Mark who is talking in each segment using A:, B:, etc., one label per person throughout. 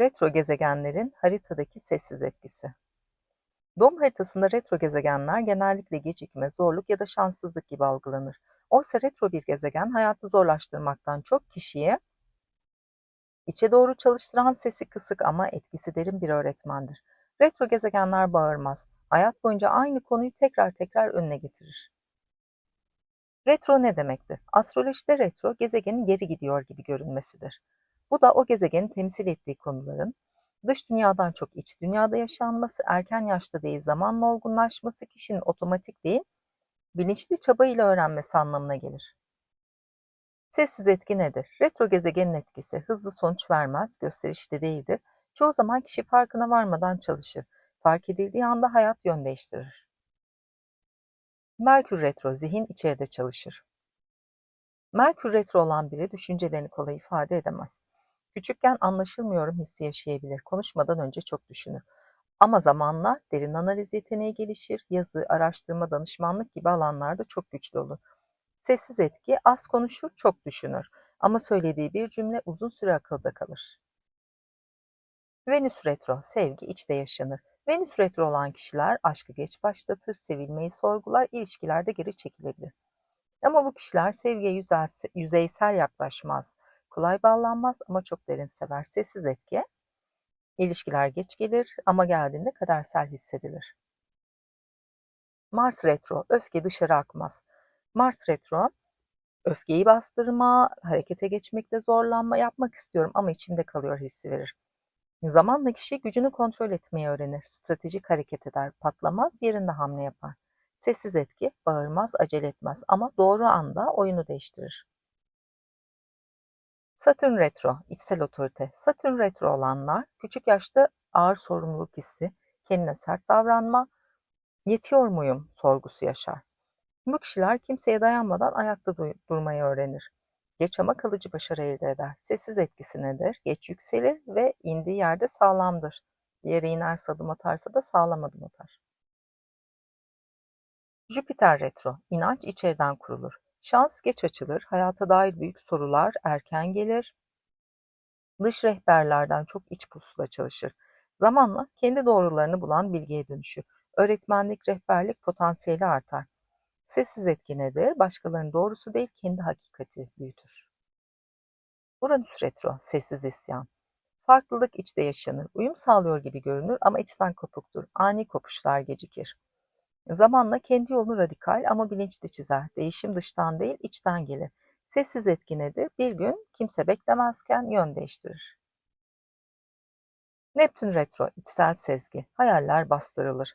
A: Retro gezegenlerin haritadaki sessiz etkisi. Doğum haritasında retro gezegenler genellikle gecikme, zorluk ya da şanssızlık gibi algılanır. Oysa retro bir gezegen hayatı zorlaştırmaktan çok kişiye içe doğru çalıştıran sesi kısık ama etkisi derin bir öğretmendir. Retro gezegenler bağırmaz. Hayat boyunca aynı konuyu tekrar tekrar önüne getirir. Retro ne demektir? Astrolojide retro gezegenin geri gidiyor gibi görünmesidir. Bu da o gezegenin temsil ettiği konuların dış dünyadan çok iç dünyada yaşanması, erken yaşta değil zamanla olgunlaşması, kişinin otomatik değil bilinçli çaba ile öğrenmesi anlamına gelir. Sessiz etki nedir? Retro gezegenin etkisi hızlı sonuç vermez, gösterişli değildir. Çoğu zaman kişi farkına varmadan çalışır. Fark edildiği anda hayat yön değiştirir. Merkür retro zihin içeride çalışır. Merkür retro olan biri düşüncelerini kolay ifade edemez. Küçükken anlaşılmıyorum hissi yaşayabilir. Konuşmadan önce çok düşünür. Ama zamanla derin analiz yeteneği gelişir. Yazı, araştırma, danışmanlık gibi alanlarda çok güçlü olur. Sessiz etki az konuşur, çok düşünür. Ama söylediği bir cümle uzun süre akılda kalır. Venüs retro, sevgi içte yaşanır. Venüs retro olan kişiler aşkı geç başlatır, sevilmeyi sorgular, ilişkilerde geri çekilebilir. Ama bu kişiler sevgiye yüzeysel yaklaşmaz. Kolay bağlanmaz ama çok derin sever. Sessiz etki. İlişkiler geç gelir ama geldiğinde kadersel hissedilir. Mars retro, öfke dışarı akmaz. Mars retro, öfkeyi bastırma, harekete geçmekte zorlanma, yapmak istiyorum ama içimde kalıyor hissi verir. Zamanla kişi gücünü kontrol etmeyi öğrenir, stratejik hareket eder, patlamaz, yerinde hamle yapar. Sessiz etki, bağırmaz, acele etmez ama doğru anda oyunu değiştirir. Satürn retro, içsel otorite. Satürn retro olanlar küçük yaşta ağır sorumluluk hissi, kendine sert davranma, yetiyor muyum sorgusu yaşar. Bu kişiler kimseye dayanmadan ayakta durmayı öğrenir. Geç ama kalıcı başarı elde eder. Sessiz etkisi nedir? Geç yükselir ve indiği yerde sağlamdır. Yere inerse adım atarsa da sağlam adım atar. Jüpiter retro, inanç içeriden kurulur. Şans geç açılır, hayata dair büyük sorular erken gelir. Dış rehberlerden çok iç pusula çalışır. Zamanla kendi doğrularını bulan bilgiye dönüşür. Öğretmenlik, rehberlik potansiyeli artar. Sessiz etki nedir? Başkalarının doğrusu değil, kendi hakikati büyütür. Uranüs retro, sessiz isyan. Farklılık içte yaşanır, uyum sağlıyor gibi görünür ama içten kopuktur. Ani kopuşlar gecikir. Zamanla kendi yolunu radikal ama bilinçli çizer. Değişim dıştan değil, içten gelir. Sessiz etki nedir? Bir gün kimse beklemezken yön değiştirir. Neptün retro, içsel sezgi. Hayaller bastırılır.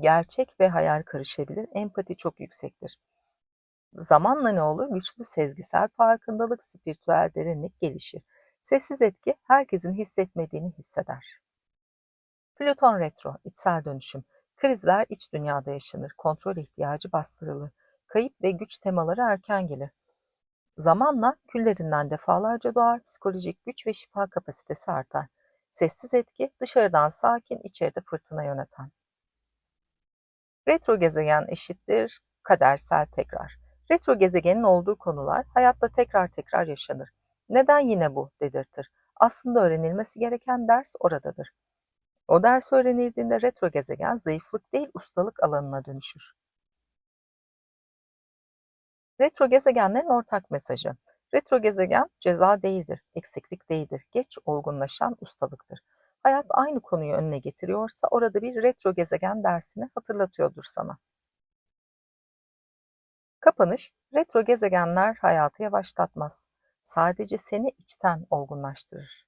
A: Gerçek ve hayal karışabilir. Empati çok yüksektir. Zamanla ne olur? Güçlü sezgisel farkındalık, spiritüel derinlik gelişir. Sessiz etki herkesin hissetmediğini hisseder. Plüton retro, içsel dönüşüm. Krizler iç dünyada yaşanır, kontrol ihtiyacı bastırılır, kayıp ve güç temaları erken gelir. Zamanla küllerinden defalarca doğar, psikolojik güç ve şifa kapasitesi artar. Sessiz etki, dışarıdan sakin, içeride fırtına yöneten. Retro gezegen eşittir kadersel tekrar. Retro gezegenin olduğu konular hayatta tekrar tekrar yaşanır. Neden yine bu dedirtir. Aslında öğrenilmesi gereken ders oradadır. O ders öğrenildiğinde retro gezegen zayıflık değil ustalık alanına dönüşür. Retro gezegenlerin ortak mesajı. Retro gezegen ceza değildir, eksiklik değildir, geç olgunlaşan ustalıktır. Hayat aynı konuyu önüne getiriyorsa orada bir retro gezegen dersini hatırlatıyordur sana. Kapanış, retro gezegenler hayatı yavaşlatmaz. Sadece seni içten olgunlaştırır.